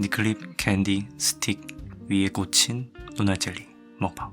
니클립 캔디 스틱 위에 꽂힌 노나 젤리 먹방.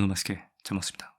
저는 맛있게 잘 먹습니다.